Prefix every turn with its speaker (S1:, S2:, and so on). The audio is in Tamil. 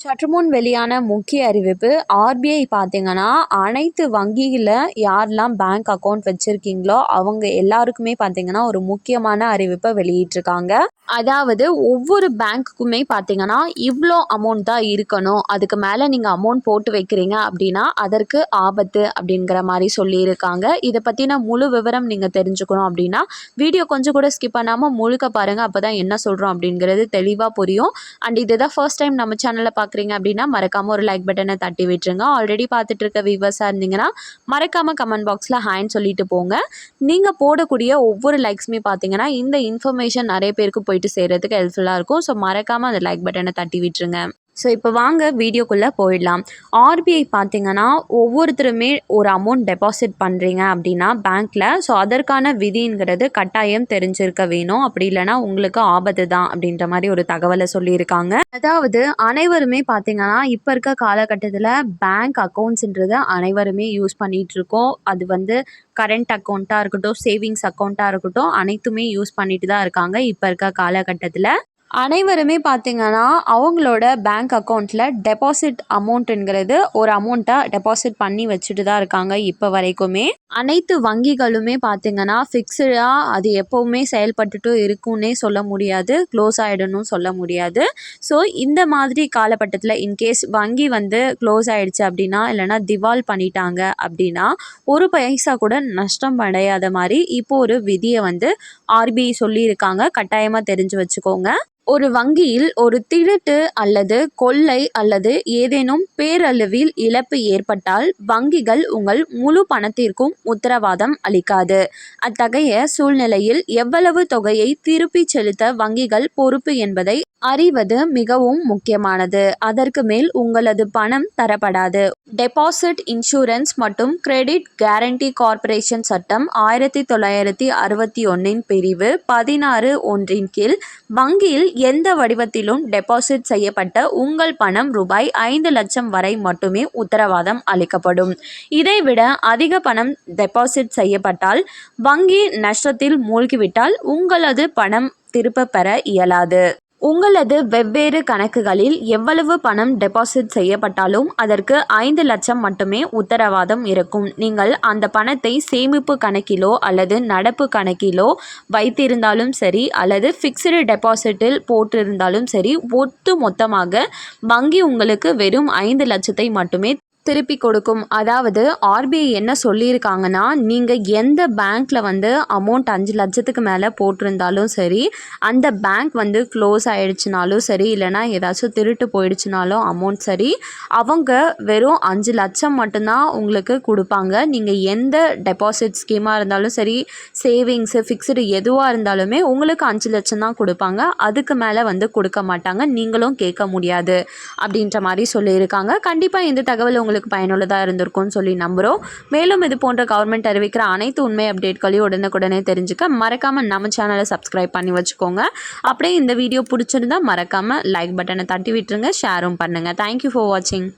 S1: சற்று முன் வெளியான முக்கிய அறிவிப்பு ஆர்பிஐ பார்த்தீங்கன்னா அனைத்து வங்கியில் யாரெல்லாம் பேங்க் அக்கௌண்ட் வச்சுருக்கீங்களோ அவங்க எல்லாருக்குமே பார்த்தீங்கன்னா ஒரு முக்கியமான அறிவிப்பை வெளியிட்டிருக்காங்க. அதாவது ஒவ்வொரு பேங்க்குக்குமே பார்த்தீங்கன்னா இவ்வளோ அமௌண்ட் தான் இருக்கணும். அதுக்கு மேலே நீங்கள் அமௌண்ட் போட்டு வைக்கிறீங்க அப்படின்னா அதற்கு ஆபத்து அப்படிங்கிற மாதிரி சொல்லியிருக்காங்க. இதை பற்றின முழு விவரம் நீங்கள் தெரிஞ்சுக்கணும் அப்படின்னா வீடியோ கொஞ்சம் கூட ஸ்கிப் பண்ணாமல் முழுக்க பாருங்கள் அப்போ தான் என்ன சொல்கிறோம் அப்படிங்கிறது தெளிவாக புரியும். அண்ட் இதுதான் ஃபர்ஸ்ட் டைம் நம்ம சேனலில் பார்க்குறீங்க அப்படின்னா மறக்காமல் ஒரு லைக் பட்டனை தட்டி விட்டுருங்க. ஆல்ரெடி பார்த்துட்டு இருக்க வியூவர்ஸாக இருந்தீங்கன்னா மறக்காமல் கமெண்ட் பாக்ஸில் ஹாய்ன்னு சொல்லிட்டு போங்க. நீங்கள் போடக்கூடிய ஒவ்வொரு லைக்ஸுமே பார்த்தீங்கன்னா இந்த இன்ஃபர்மேஷன் நிறைய பேருக்கு போயிட்டு சேர்கிறதுக்கு ஹெல்ப்ஃபுல்லாக இருக்கும். ஸோ மறக்காமல் அந்த லைக் பட்டனை தட்டி விட்டுருங்க. ஸோ இப்போ வாங்க வீடியோக்குள்ளே போயிடலாம். ஆர்பிஐ பார்த்தீங்கன்னா ஒவ்வொருத்தருமே ஒரு அமௌண்ட் டெபாசிட் பண்ணுறீங்க அப்படின்னா பேங்க்கில் ஸோ அதற்கான விதிங்கிறது கட்டாயம் தெரிஞ்சிருக்க வேணும். அப்படி இல்லைனா உங்களுக்கு ஆபத்து தான் அப்படின்ற மாதிரி ஒரு தகவலை சொல்லியிருக்காங்க. அதாவது அனைவருமே பார்த்தீங்கன்னா இப்போ இருக்க காலகட்டத்தில் பேங்க் அக்கௌண்ட்ஸுன்றதை அனைவருமே யூஸ் பண்ணிகிட்ருக்கோம் அது வந்து கரண்ட் அக்கௌண்ட்டாக இருக்கட்டும் சேவிங்ஸ் அக்கௌண்ட்டாக இருக்கட்டும் அனைத்துமே யூஸ் பண்ணிட்டு தான் இருக்காங்க இப்போ இருக்க காலகட்டத்தில். அனைவருமே பார்த்திங்கன்னா அவங்களோட பேங்க் அக்கௌண்ட்டில் டெபாசிட் அமௌண்ட்டுங்கிறது ஒரு அமௌண்ட்டை டெபாசிட் பண்ணி வச்சுட்டு தான் இருக்காங்க இப்போ வரைக்குமே. அனைத்து வங்கிகளுமே பார்த்திங்கன்னா ஃபிக்ஸ்டாக அது எப்போவுமே செயல்பட்டுட்டு இருக்கும்னே சொல்ல முடியாது க்ளோஸ் ஆகிடணும் சொல்ல முடியாது. ஸோ இந்த மாதிரி காலகட்டத்தில் இன்கேஸ் வங்கி வந்து க்ளோஸ் ஆகிடுச்சு அப்படின்னா இல்லைனா திவால் பண்ணிட்டாங்க அப்படின்னா ஒரு பைசா கூட நஷ்டம் அடையாத மாதிரி இப்போ ஒரு விதியை வந்து ஆர்பிஐ சொல்லியிருக்காங்க. கட்டாயமாக தெரிஞ்சு வச்சுக்கோங்க. ஒரு வங்கியில் ஒரு திருட்டு அல்லது கொள்ளை அல்லது ஏதேனும் பேரளவில் இழப்பு ஏற்பட்டால் வங்கிகள் உங்கள் முழு பணத்திற்கும் உத்தரவாதம் அளிக்காது. அத்தகைய சூழ்நிலையில் எவ்வளவு தொகையை திருப்பிச் செலுத்த வங்கிகள் பொறுப்பு என்பதை அறிவது மிகவும் முக்கியமானது. அதற்கு மேல் உங்களது பணம் தரப்படாது. டெபாசிட் இன்சூரன்ஸ் மற்றும் கிரெடிட் கேரண்டி கார்ப்பரேஷன் சட்டம் ஆயிரத்தி தொள்ளாயிரத்தி அறுபத்தி ஒன்றின் பிரிவு பதினாறு ஒன்றின் கீழ் வங்கியில் எந்த வடிவத்திலும் டெபாசிட் செய்யப்பட்ட உங்கள் பணம் ரூபாய் ஐந்து லட்சம் வரை மட்டுமே உத்தரவாதம் அளிக்கப்படும். இதைவிட அதிக பணம் டெபாசிட் செய்யப்பட்டால் வங்கி நஷ்டத்தில் மூழ்கிவிட்டால் உங்களது பணம் திரும்ப பெற இயலாது. உங்களது வெவ்வேறு கணக்குகளில் எவ்வளவு பணம் டெபாசிட் செய்யப்பட்டாலும் அதற்கு ஐந்து லட்சம் மட்டுமே உத்தரவாதம் இருக்கும். நீங்கள் அந்த பணத்தை சேமிப்பு கணக்கிலோ அல்லது நடப்பு கணக்கிலோ வைத்திருந்தாலும் சரி அல்லது ஃபிக்ஸ்டு டெபாசிட்டில் போட்டிருந்தாலும் சரி ஒட்டு மொத்தமாக வங்கி உங்களுக்கு வெறும் ஐந்து லட்சத்தை மட்டுமே திருப்பி கொடுக்கும். அதாவது ஆர்பிஐ என்ன சொல்லியிருக்காங்கன்னா நீங்கள் எந்த பேங்க்கில் வந்து அமௌண்ட் அஞ்சு லட்சத்துக்கு மேலே போட்டிருந்தாலும் சரி அந்த பேங்க் வந்து க்ளோஸ் ஆகிடுச்சினாலும் சரி இல்லைனா ஏதாச்சும் திருட்டு போயிடுச்சுனாலும் அமௌண்ட் சரி அவங்க வெறும் அஞ்சு லட்சம் மட்டும்தான் உங்களுக்கு கொடுப்பாங்க. நீங்கள் எந்த டெபாசிட் ஸ்கீமாக இருந்தாலும் சரி சேவிங்ஸு ஃபிக்ஸ்டு எதுவாக இருந்தாலுமே உங்களுக்கு அஞ்சு லட்சம் தான் கொடுப்பாங்க. அதுக்கு மேலே வந்து கொடுக்க மாட்டாங்க. நீங்களும் கேட்க முடியாது. அப்படின்ற மாதிரி சொல்லியிருக்காங்க. கண்டிப்பாக இந்த தகவல் உங்களுக்கு உங்களுக்கு பயனுள்ளதாக இருந்திருக்கும்னு சொல்லி நம்புகிறோம் மேலும் இது போன்ற கவர்மெண்ட் அறிவிக்கிற அனைத்து உண்மை அப்டேட்களையும் உடனுக்குடனே தெரிஞ்சுக்க மறக்காமல் நம்ம சேனலை சப்ஸ்கிரைப் பண்ணி வச்சுக்கோங்க. அப்படியே இந்த வீடியோ பிடிச்சிருந்தா மறக்காமல் லைக் பட்டனை தட்டி விட்டுருங்க ஷேரும் பண்ணுங்கள் தேங்க்யூ ஃபார் வாட்சிங்